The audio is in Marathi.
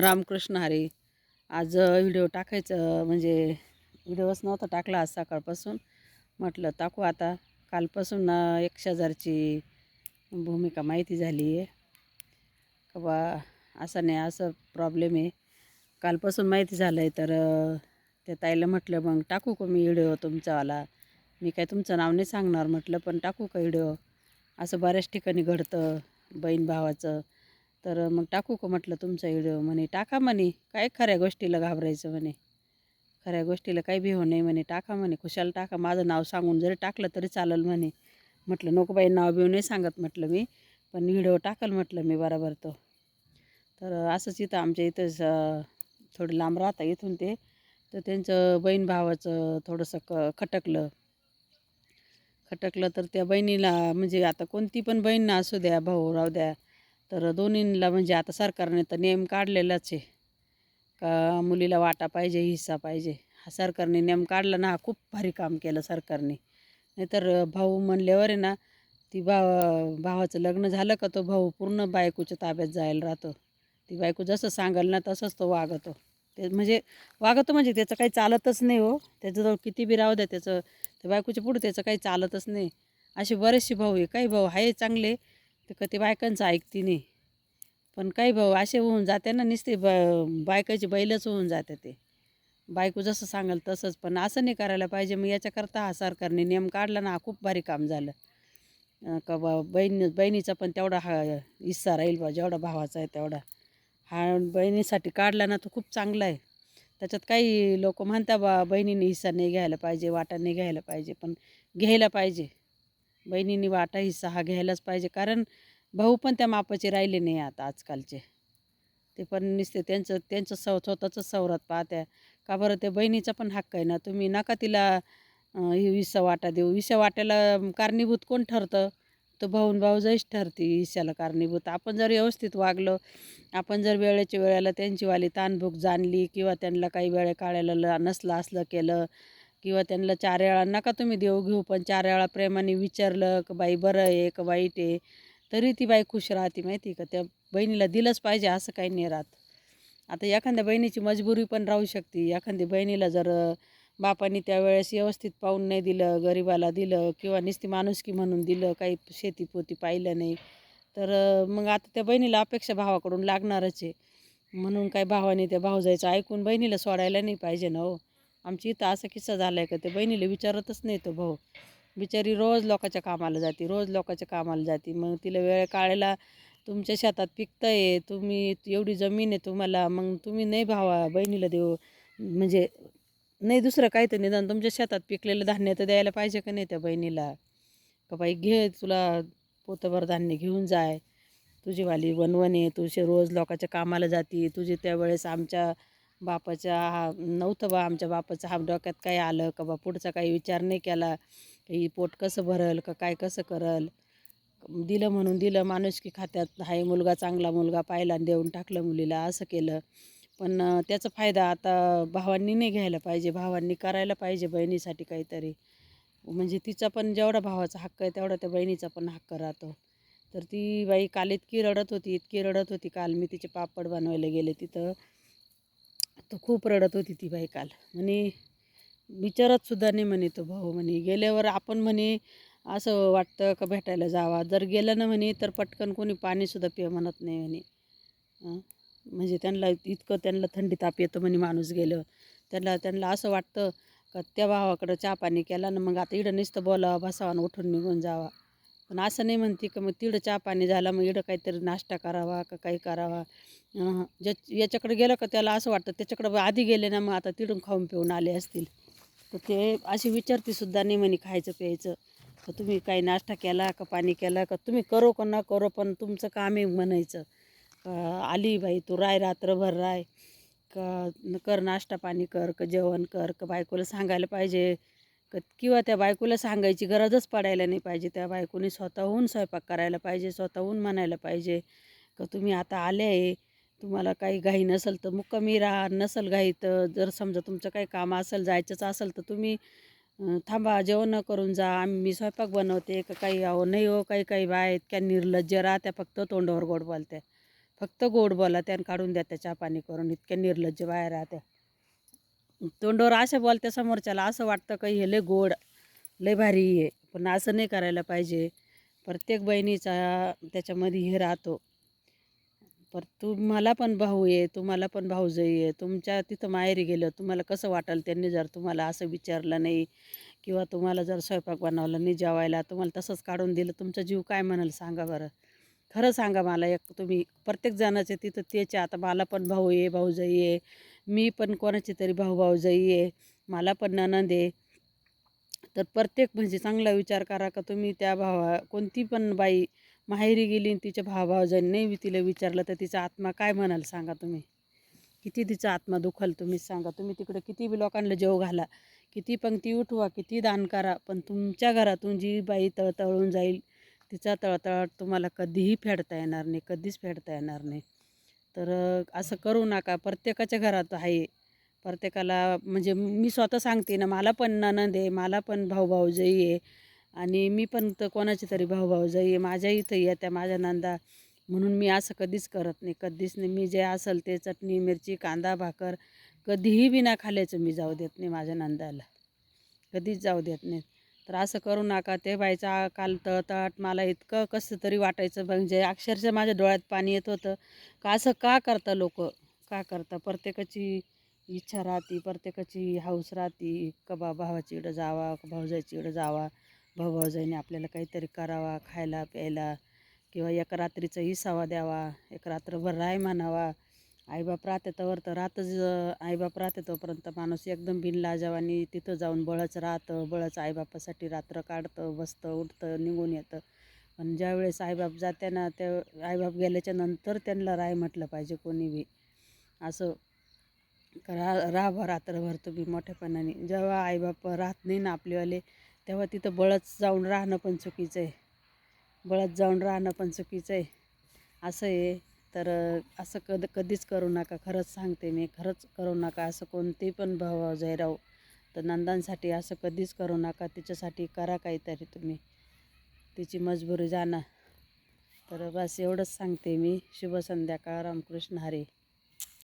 रामकृष्ण हरी. आज व्हिडिओ टाकायचं म्हणजे व्हिडिओच नव्हता टाकला आज सकाळपासून. म्हटलं टाकू आता. कालपासून अं, एक शेजारची भूमिका माहिती झाली आहे का बा असं नाही असं प्रॉब्लेम आहे. कालपासून माहिती झालं आहे तर ते त्या ताईला म्हटलं मग टाकू का मी व्हिडिओ तुमचावाला? मी काय तुमचं नाव नाही सांगणार. म्हटलं पण टाकू का व्हिडिओ? असं बऱ्याच ठिकाणी घडतं बहीण भावाचं. तर मग टाकू का म्हटलं तुमचा व्हिडिओ? म्हणे टाका म्हणे काय खऱ्या गोष्टीला घाबरायचं म्हणे. खऱ्या गोष्टीला काही भिव नाही म्हणे टाका म्हणे खुशाल टाका माझं नाव सांगून जरी टाकलं तरी चालेल म्हणे. म्हटलं नको बाई नाव बिव नाही सांगत म्हटलं मी पण व्हिडिओ टाकल म्हटलं मी बरोबर तो. तर असंच इथं आमच्या इथं थोडं लांब राहता इथून ते. तर त्यांचं बहीण भावाचं थोडंसं क खटकलं. खटकलं तर त्या बहिणीला म्हणजे आता कोणती पण बहीण असू द्या भाऊ राहू द्या तर दोन्हींला म्हणजे आता सरकारने तर नियम काढलेलाच आहे. का मुलीला वाटा पाहिजे हिस्सा पाहिजे. हा सरकारने नियम काढला ना हा खूप भारी काम केलं सरकारने. नाहीतर भाऊ म्हणल्यावर आहे ना ती भाव भावाचं लग्न झालं का तो भाऊ पूर्ण बायकोच्या ताब्यात जायला राहतो. ती बायको जसं सांगाल ना तसंच तो वागतो. ते म्हणजे वागतो म्हणजे त्याचं काही चालतच नाही हो. त्याच्याजवळ किती बी राहू द्या त्याचं त्या बायकोच्या पुढे त्याचं काही चालतच नाही. असे बरेचसे भाऊ आहे. काही भाऊ आहे चांगले ते का बायकांचं ऐकती नाही. पण काही भाऊ असे होऊन जाते ना नुसते ब बायकाचे बैलच होऊन जाते ते. बायको जसं सांगाल तसंच पण असं नाही करायला पाहिजे. मग याच्याकरता हा सरकारने नियम काढला ना हा खूप भारी काम झालं. का बा बहीण बहिणीचा पण तेवढा हा हिस्सा राहील बा जेवढा भावाचा आहे तेवढा. हा बहिणीसाठी काढला ना तो खूप चांगला आहे. त्याच्यात काही लोक म्हणता बा बहिणीने हिस्सा नाही घ्यायला पाहिजे वाटा नाही घ्यायला पाहिजे पण घ्यायला पाहिजे. बहिणींनी वाटा हिस्सा हा घ्यायलाच पाहिजे. कारण भाऊ पण त्या मापाचे राहिले नाही आता आजकालचे. ते पण नुसते त्यांचं त्यांचं सव स्वतःचं सवरात पाहत्या. का बरं ते बहिणीचा पण हक्क आहे ना? तुम्ही नका तिला ही विसा वाटा देऊ. विसा वाट्याला कारणीभूत कोण ठरतं? तर भाऊन भाऊजाईच ठरते हिस्साला कारणीभूत. आपण जर व्यवस्थित वागलो आपण जर वेळेच्या वेळेला त्यांची वाली ताणभूक जाणली किंवा त्यांना काही वेळे काढायला ल- नसलं असलं केलं किंवा त्यांना चार वेळा नका तुम्ही देऊ घेऊ पण चार वेळा प्रेमाने विचारलं का बाई बरं आहे का वाईट आहे तरी ती बाई खुश राहते माहिती का? त्या बहिणीला दिलंच पाहिजे असं काही नाही राहत. आता एखाद्या बहिणीची मजबुरी पण राहू शकते. एखाद्या बहिणीला जर बापाने त्यावेळेस व्यवस्थित पाहून नाही दिलं गरिबाला दिलं किंवा नुसती माणुसकी म्हणून दिलं काही शेतीपोती पाहिलं नाही तर मग आता त्या बहिणीला अपेक्षा भावाकडून लागणारच आहे. म्हणून काय भावाने त्या भाऊजाईचं ऐकून बहिणीला सोडायला नाही पाहिजे ना हो. आमची इथं असा किस्सा झाला आहे का ते बहिणीला विचारतच नाही तो भाऊ. बिचारी रोज लोकाच्या कामाला जाते रोज लोकाच्या कामाला जाते. मग तिला वेळ काढायला तुमच्या शेतात पिकतं आहे तुम्ही एवढी जमीन आहे तुम्हाला मग तुम्ही नाही भावा बहिणीला देऊ. म्हणजे नाही दुसरं काही तर निदान तुमच्या शेतात पिकलेलं धान्य तर द्यायला पाहिजे का नाही त्या बहिणीला? का बाई घे तुला पोतभर धान्य घेऊन जाय. तुझी वाली वनवन आहे तुझे रोज लोकाच्या कामाला जाती. तुझी त्यावेळेस आमच्या बापाच्या हा नव्हतं बा आमच्या बापाचं हा डोक्यात काय आलं का बा पुढचा काही विचार नाही केला की पोट कसं भरल का काय कसं करल. दिलं म्हणून दिलं माणूस की खात्यात हाय मुलगा चांगला मुलगा पाहिला देऊन टाकलं मुलीला असं केलं. पण त्याचा फायदा आता भावांनी नाही घ्यायला पाहिजे भावांनी करायला पाहिजे बहिणीसाठी काहीतरी. म्हणजे तिचा पण जेवढा भावाचा हक्क आहे तेवढा त्या बहिणीचा पण हक्क राहतो. तर ती बाई काल इतकी रडत होती इतकी रडत होती काल मी तिचे पापड बनवायला गेले तिथं. तर खूप रडत होती ती बाई काल. म्हणे विचारत सुद्धा नाही म्हणे तो भाऊ. म्हणे गेल्यावर आपण म्हणे असं वाटतं का भेटायला जावा? जर गेलं ना म्हणे तर पटकन कोणी पाणीसुद्धा पिय म्हणत नाही म्हणे. म्हणजे त्यांना इतकं त्यांना थंडी ताप येतं म्हणे माणूस गेलं त्यांना त्यांना असं वाटतं का त्या भावाकडं चहा पाणी केला ना मग आता इडं नुसतं बोलावा बसावा आणि उठून निघून जावा. पण असं नाही म्हणते का मग तिकडं चहा पाणी झाला मग इकडं काहीतरी नाश्ता करावा का काही करावा. ज्या याच्याकडे गेलं का त्याला असं वाटतं त्याच्याकडं आधी गेले ना मग आता तिडून खाऊन पिऊन आले असतील. तर ते अशी विचारतीसुद्धा नाही म्हणे खायचं प्यायचं. का तुम्ही काही नाश्ता केला का पाणी केला का तुम्ही करो का ना करो पण तुमचं काम आहे म्हणायचं. का आली बाई तू राय रात्रभर राय. का कर नाश्ता पाणी कर का जेवण कर का बायकोला सांगायला पाहिजे. किंवा त्या बायकोला सांगायची गरजच पडायला नाही पाहिजे. त्या बायकोने स्वतःहून स्वयंपाक करायला पाहिजे स्वतःहून म्हणायला पाहिजे का तुम्ही आता आले आहे तुम्हाला काही घाई नसेल तर मुक्कामी राहा नसेल घाई तर जर समजा तुमचं काही काम असेल जायचंच असेल तर तुम्ही थांबा जेवण करून जा आम्ही मी स्वयंपाक बनवते का काही अहो नाही हो काही काही बाय इतक्या निर्लज्ज राहत्या फक्त तोंडावर गोड बोलत्या. फक्त गोड बोला त्यानं काढून द्या त्या चहा पाणी करून इतक्या निर्लज्ज बाहेर राहत्या. तोंडावर असं बोलत्या समोरच्याला असं वाटतं का हे लय गोड लय भारी आहे. पण असं नाही करायला पाहिजे. प्रत्येक बहिणीचा त्याच्यामध्ये हे राहतो. पर तुम्हाला पण भाऊ आहे तुम्हाला पण भाऊजई आहे. तुमच्या तिथं माहेरी गेलं तुम्हाला कसं वाटेल त्यांनी जर तुम्हाला असं विचारलं नाही? किंवा तुम्हाला जर स्वयंपाक बनवला नाही जेवायला तुम्हाला तसंच काढून दिलं तुमचा जीव काय म्हणाल? सांगा बरं. खरं सांगा मला एक तुम्ही. प्रत्येक जणाचे तिथं तेचे आता मला पण भाऊ आहे भाऊजाई आहे. मी पण कोणाची तरी भाऊ भाऊजाई आहे मला पण ननंद आहे तर प्रत्येक म्हणजे चांगला विचार करा का तुम्ही त्या भावा कोणती पण बाई माहेरी गेली आणि तिच्या भावा भावजांनी नाही तिला विचारलं तर तिचा आत्मा काय म्हणाल सांगा तुम्ही? किती तिचा आत्मा दुखल तुम्हीच सांगा. तुम्ही तिकडे किती बी लोकांना जेव घाला किती पंक्ती उठवा किती दान करा पण तुमच्या घरातून जी बाई तळतळून जाईल तिचा तळतळाट तुम्हाला कधीही फेडता येणार नाही कधीच फेडता येणार नाही. तर असं करू नका. प्रत्येकाच्या घरात आहे. प्रत्येकाला म्हणजे मी स्वतः सांगते ना मला पण ननंद आहे मला पण भाऊभाऊजाई आहे. आणि मी पण तर कोणाची तरी भाऊभाऊजाई आहे. माझ्या इथं येत्या माझ्या नंदा म्हणून मी असं कधीच करत नाही. कधीच नाही. मी जे असेल ते चटणी मिरची कांदा भाकर कधीही बिना खाल्याचं मी जाऊ देत नाही माझ्या नंदाला कधीच जाऊ देत नाही. तर असं करू नका ते बाईचा काल तळतळाट मला इतकं कसं तरी वाटायचं. म्हणजे अक्षरशः माझ्या डोळ्यात पाणी येत होतं. का असं का करता लोक? का करता? प्रत्येकाची इच्छा राहते प्रत्येकाची हौस राहते. का बा भावाची इकडं जावा भाऊजाईची इकडं जावा. भाऊ भाऊजाईने आपल्याला काहीतरी करावा खायला प्यायला. किंवा एका रात्रीचा इसावा द्यावा. एक रात्रभर राय म्हणावा. आईबाप राहते तवर तर राहतच आईबाप राहते तोपर्यंत माणूस एकदम बिनलाजावानी तिथं जाऊन बळच राहतं बळच आईबापासाठी रात्र काढतं बसतं उठतं निघून येतं. पण ज्यावेळेस आईबाप जाते ना त्या आईबाप गेल्याच्यानंतर त्यांना राय म्हटलं पाहिजे कोणी बी. असं रा राहावं रात्रभर तुम्ही मोठेपणाने. जेव्हा आईबाप राहत नाही ना आपलेवाले तेव्हा तिथं बळच जाऊन राहणं पण चुकीचं आहे. बळत जाऊन राहणं पण चुकीचं आहे. असं आहे. तर असं कद कधीच करू नका. खरंच सांगते मी खरंच करू नका. असं कोणते पण भाव जयराव तर नंदांसाठी असं कधीच करू नका. तिच्यासाठी करा काहीतरी तुम्ही. तिची मजबुरी जाणं. तर बस एवढंच सांगते मी. शुभ संध्याकाळ. रामकृष्ण हरी.